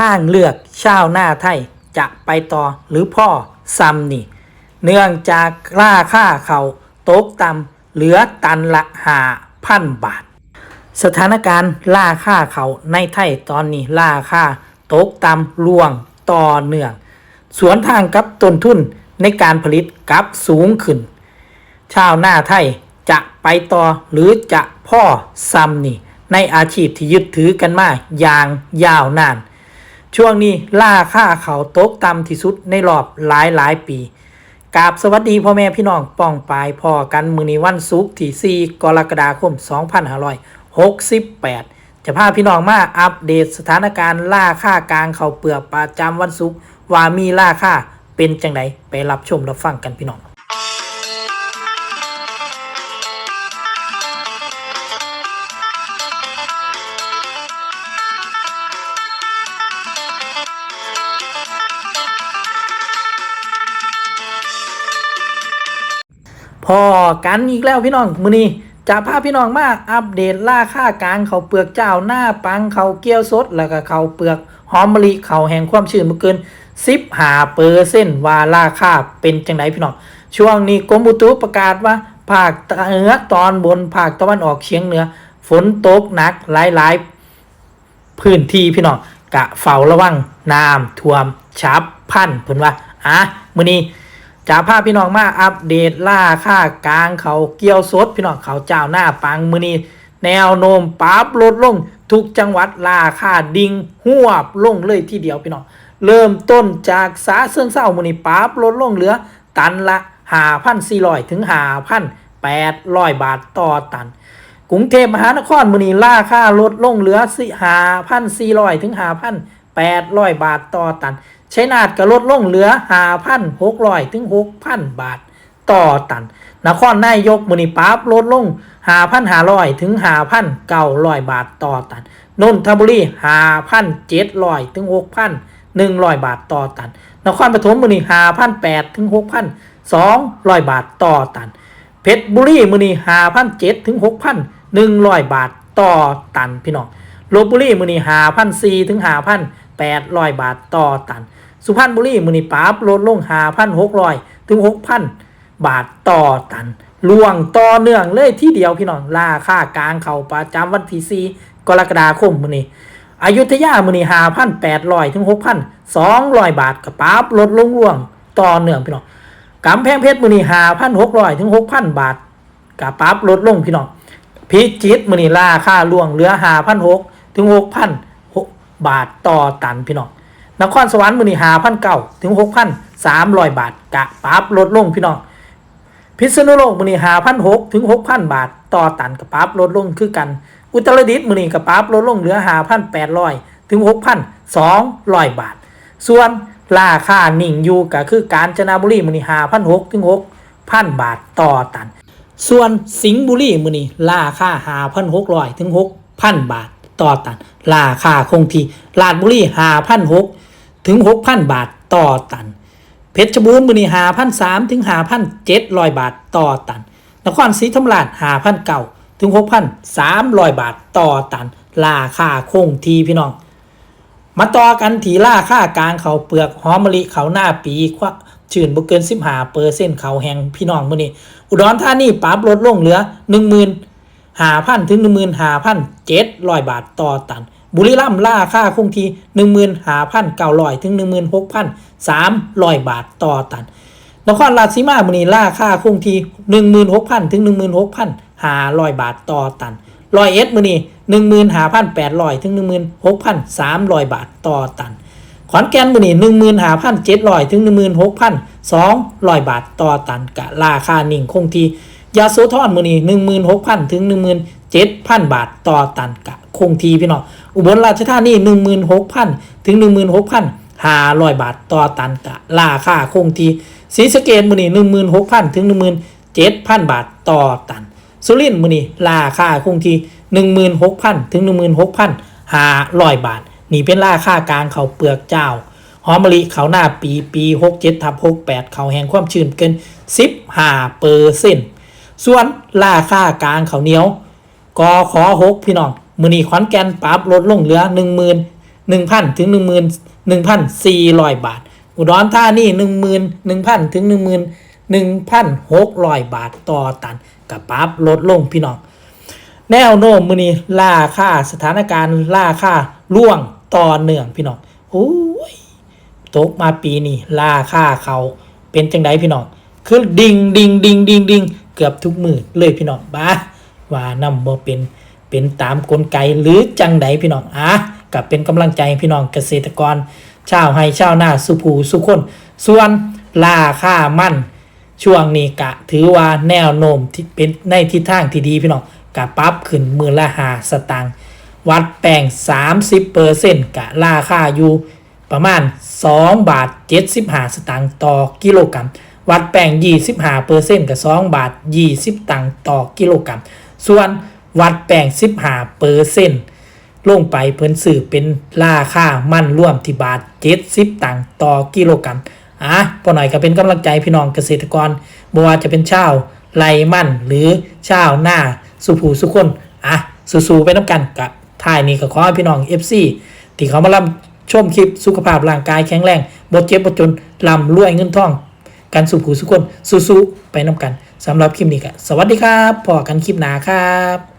ทางเลือกชาวหน้าไทยจะไปต่อหรือพ่อซ้ำนี่ เนื่องจากราคาเขาตกต่ำเหลือตันละหาพันบาท สถานการณ์ราคาเขาในไทยตอนนี้ราคาตกต่ำล่วงต่อเนื่อง สวนทางกับต้นทุนในการผลิตกับสูงขึ้น ชาวหน้าไทยจะไปต่อหรือจะพ่อซ้ำนี่ ในอาชีพที่ยึดถือกันมาอย่างยาวนาน ช่วงนี้ล่าค่าเขาตกต่ำที่สุดในรอบหลายหลายปีกราบสวัสดีพ่อแม่พี่น้องป้องปายพ่อกันมือนี้วันศุกร์ที่4กรกฎาคม 2568 จะพาพี่น้องมาอัปเดตสถานการณ์ล่าค่ากลางเขาเปลือกประจำวันศุกร์ว่ามีล่าค่าเป็นจังไดไปรับชมรับฟังกันพี่น้อง พอกันอีกแล้วพี่น้องมือนี้จะพาพี่น้องมาอัปเดตราคากลางเขาเปลือกเจ้าหน้าปังเขาเกี้ยวสด แล้วก็เขาเปลือกหอมมะลิเขาแห่งความชื้นบ่เกินสิบหาเปอร์เซ็นต์ว่าราคาเป็นจังไดพี่น้อง ช่วงนี้กรมอุตุประกาศว่า ภาคเหนือตอนบนภาคตะวันออกเฉียงเหนือ ฝนตกหนักหลายๆ พื้นที่พี่น้องกะเฝ้าระวังน้ำท่วมฉับพันเพิ่นว่าอะมื้อนี้ จะพาพพี่น้องมาอัปเดตล่าค่ากลางเขาเกี่ยวสดพี่น้องเขาเจ้าหน้าปังมือนีแนวโน้มปรับลดลงทุกจังหวัดราคาดิ่งหวบลงเลยทีเดียวพี่น้องเริ่มต้นจากสาเสื่องเศร้ามือนีปรับลดลงเหลือ ตันละ5,400ถึง5,800บาทต่อตันกรุงเทพมหานครมือนี้ราคาลดลงเหลือสิหาพันสี่ร้อยถึงหาพัน แปดร้อยบาทต่อตันชัยนาทก็ลดลงเหลือหาพันหกร้อยถึงหกพันบาทต่อตัน นครนายกมือนีปั๊บลดลงหาพันหาร้อยถึงหาพันเก้าร้อยบาทต่อตัน นนทบุรีหาพันเจ็ดร้อยถึงหกพันหนึ่งร้อยบาทต่อตัน นครปฐมมือนี้หาพันแปดถึงหกพันสองร้อยบาทต่อตัน เพชรบุรีมือนี้หาพันเจ็ดถึงหกพันหนึ่งร้อยบาทต่อตันพี่น้องลบบุรีมือนี้หาพันสี่ถึงหาพันแปดร้อยบาทต่อตัน สุพรรณบุรีมือนี้ปราบลดลงหาพันหกร้อยถึงหกพันบาทต่อตันล่วงต่อเนื่องเลยที่เดียวพี่น้องราคากลางเขาประจำวันที่สี่กรกฎาคมมือนี้อยุธยามือนี้หาพันแปดร้อยถึงหกพันสองร้อยบาทกับปราบลดลงล่วงต่อเนื่องพี่น้องกำแพงเพชรมือนีหาพันหกร้อยถึงหกพันบาทกับปรับลดลงพี่น้องพิจิตมือนีราคาล่วงเหลือหาพันหกถึงหกพัน บาทต่อตันพี่น้องนครสวรรค์มือนีหาพันเก้าถึงหกพันสามร้อยบาทกะปรับลดลงพี่น้องพิษณุโลกมือนีหาพันหกถึงหกพันบาทต่อตันกับปรับลดลงคือกัน อุตรดิตถ์มือนีกับปรับลดลงเหลือหาพันแปดร้อยถึงหกพันสองร้อยบาท ส่วนราคาหนิ่งอยู่ก็คือกาญจนบุรีมือนีหาพันหกถึงหกพันบาทต่อตัน ส่วนสิงห์บุรีมือนีราคาหาพันหกร้อยถึงหกพันบาท ต่อตัน ราคาคงที่ลาดบุรีหาพันหกถึงหกพันบาทต่อตัน เพชรบูรณ์มือนีหาพันสามถึงหาพันเจ็ดร้อยบาทต่อตัน นครศรีธรรมราชหาพันเก่าถึงหกพันสามร้อยบาทต่อตัน ราคาคงที่พี่น้อง มาต่อกันถีลาคากลางเขาเปลือกหอมมะลิเขาหน้าปีควชื่นบ่เกินสิบหาเปอร์เซ็นต์เขาแหงพี่น้องมื้อนี้อุดรธานีปรับลดลงเหลือหนึ่งหมื่น หาพันถึงหนึ่งหมื่นหาพันเจ็ดร้อยบาทต่อตัน บุรีรัมย์ล่าค่าคงที่หนึ่งหมื่นหาพันเก้าร้อยถึงหนึ่งหมื่นหกพันสามร้อยบาทต่อตัน นครราชสีมามือนีล่าค่าคงที่หนึ่งหมื่นหกพันถึงหนึ่งหมื่นหกพันหาร้อยบาทต่อตันร้อยเอ็ดมือนีหนึ่งหมื่นหาพันแปดร้อยถึงหนึ่งหมื่นหกพันสามร้อยบาทต่อตัน ขอนแก่นมือนีหนึ่งหมื่นหาพันเจ็ดร้อยถึงหนึ่งหมื่นหกพันสองร้อยบาทต่อตันกะราคาหนิ่งคงที่ ยาโสธรมือนีหนึ่งหมื่นหกพันถึงหนึ่งหมื่นเจ็ดพันบาทต่อตันกะคงทีพี่น้องอุบลราชธานีหนึ่งหมื่นหกพันถึงหนึ่งหมื่นหกพันห้าร้อยบาทต่อตันกะราคาคงทีศรีสะเกดมือนีหนึ่งหมื่นหกพันถึงหนึ่งหมื่นเจ็ดพันบาทต่อตันสุรินทร์มือนีราคาคงที่หนึ่งหมื่นหกพันถึงหนึ่งหมื่นหกพันห้าร้อยบาท นี่เป็นราคากลางเขาเปลือกเจ้าหอมมะลิเขาหน้าปีปีหกเจ็ดทับหกแปดเขาแห่งความชื้นเกินสิบห้าเปอร์เซ็นต์ ส่วนราคากลางเขาวเหนียวกอขอหกพี่น้องมือนีขอนแก่นปรับลดลงเหลือหนึ่งหมื่น1,000ถึง11,400บาท อุดรธานี11,000ถึง11,600บาทต่อตันกับปรับลดลงพี่น้อง แนวโน้มมือนีล่าค่าสถานการณ์ล่าค่าล่วงต่อเนื่องพี่น้องโอ้ยตกมาปีนี้ล่าค่าเขาเป็นจังไดพี่น้องคือดิ่งดิ่งดิ่งดิ่งดิ่ง กือบทุกมือเลยพี่น้องบ้าว่านำบ่เป็นเป็นตามกลไกหรือจังไดพี่น้องอะกับเป็นกำลังใจพี่น้องเกษตรกรชาวให้ชาวนาสุภูสุคน ส่วนล่าค่ามั่นช่วงนี้กะถือว่าแนวโน้มที่เป็นในทิศทางที่ดีพี่น้องกะปรับขึ้นมือละหาสตางค์วัดแป้ง30เปอร์เซ็นต์กะราคาอยู่ประมาณ 2 บาท75สตางค์ต่อกิโลกรัม วัดแป้ง25เปอร์เซ็นต์กับ2บาท 20 ตังค์ต่อกิโลกรัม ส่วนวัดแป้ง15เปอร์เซ็นต์ลงไปเพิ่นสื่อเป็นราคามันร่วมที่บาท 70 ตังค์ต่อกิโลกรัมอะพอหน่อยก็เป็นกำลังใจพี่น้องเกษตรกรบ่ว่าจะเป็นชาวไรมันหรือชาวหน้าสุภูสุคนอะสู้ๆไปน้ำกันกับท้ายนี้ก็ขอให้พี่น้อง FC ที่เขามารับชมคลิปสุขภาพร่างกายแข็งแรงบ่เจ็บบ่จนลำรวยเงินทอง กันสุขูสุคนสู้ๆไปน้ำกันสำหรับคลิปนี้ก็สวัสดีครับพอกันคลิปหน้าครับ